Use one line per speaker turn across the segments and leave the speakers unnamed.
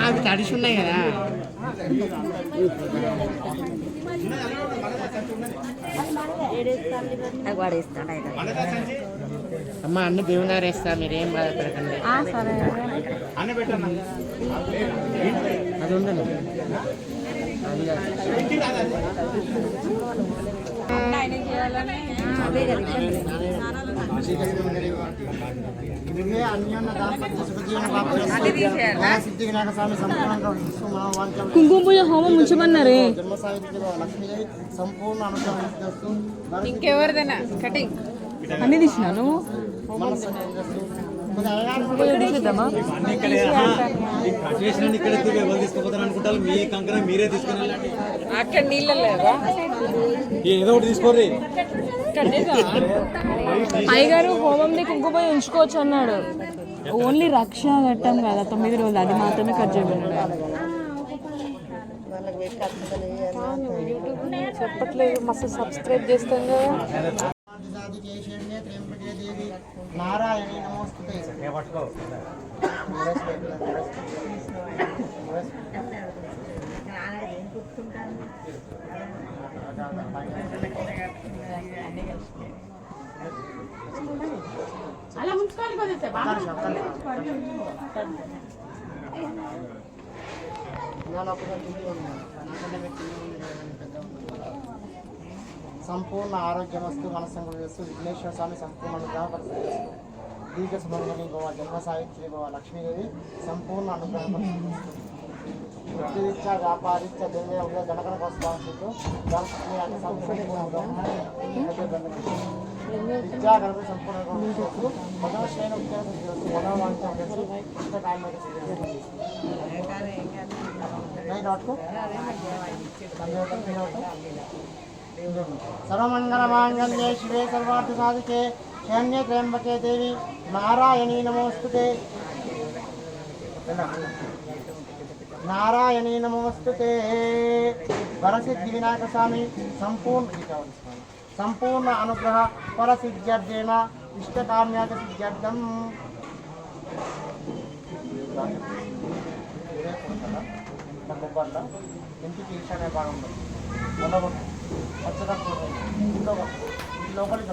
అవి తడిసి ఉన్నాయి కదా.
వాడేస్తాడు అయితే.
అమ్మ అన్ని దేవుని వేస్తా మీరేం బాధపడకండి. అది ఉండదు అది
అన్యోన్య సిద్ధి వినాయక స్వామి సంపూర్ణంగా
కుంకుమ పూజ హోమం ఉంచమన్నారే?
జన్మ సాహిత్య లక్ష్మీదేవి సంపూర్ణ అనుగ్రహం
ఇంకెవరిదైనా? కటింగ్.
అన్ని తీసినాను
అనుకుంటారు? మీ కంకర మీరే తీసుకుని
అక్కడ నీళ్ళ లేదా
ఏదో ఒకటి తీసుకోర్రి.
అయ్యగారు హోమంది కుంకుమ పూజ ఉంచుకోవచ్చు అన్నాడు. ఓన్లీ రక్ష కట్టాం కదా తొమ్మిది రోజులు అది మాత్రమే కట్ చేయమన్నాడు. చెప్పట్లేదు మస్తు సబ్స్క్రైబ్ చేస్తాం కదా.
నారాయణి అలా ఉంచుకోవాలి కదా ఉన్నాను. నాకంటే మీరు తింటూ ఉండేది చేస్తూ విఘ్నేశ్వర స్వామి సంపూర్ణ అనుగ్రహపరుస్తూ దీర్ఘ సుమంగళి గోవా జన్మ సాహిత్య గోవా లక్ష్మీదేవి సంపూర్ణ అనుగ్రహపరుస్తూ వృత్తిరీత్యా వ్యాపారీత్యా దేవే ఉదయ గణగణ వస్తూ దాని సంపూర్ణ విద్యా గణపతి సంపూర్ణ చేస్తూ మొదల శ్రేణ ఉద్యోగం చేస్తూ మొదల వాంఛం చేస్తూ ఇంత నారాయణీ నమస్తే వరసిద్ధి వినాయక స్వామి సంపూర్ణ సంపూర్ణ అనుగ్రహ పరసిద్ధ్యర్థేన ఇష్టకామ్యాత సిద్ధ్యర్థం ఇంటికి ఈశాన్య భాగంలో ఉండవచ్చు పచ్చగా ఇంట్లో లోపలికి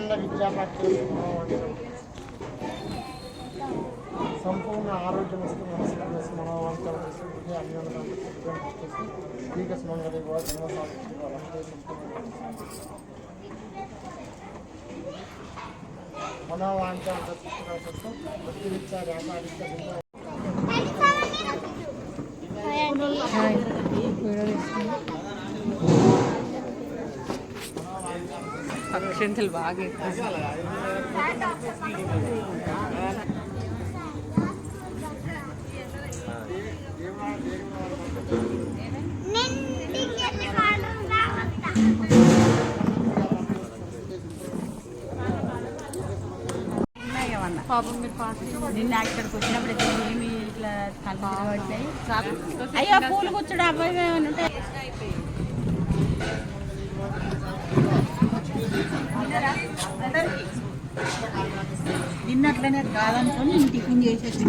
प्रचंड विद्या पाटील संपूर्ण आरोग्य वस्तू मनस्कृत मनोवंतर अभिनंदन ठीक है मंगल मनोवांचा वृत्तिरीत्या व्यापारिक
అక్షంతలు బాగా.
పాపం మీరు
నిన్న అక్కడికి వచ్చినప్పుడు ఏమి ఇట్లా పట్టాయి అయ్యో పూలు కూర్చుడు అబ్బాయి ఉంటాయి నిన్నట్లనే కాదనుకొని టిఫిన్ చేసేసి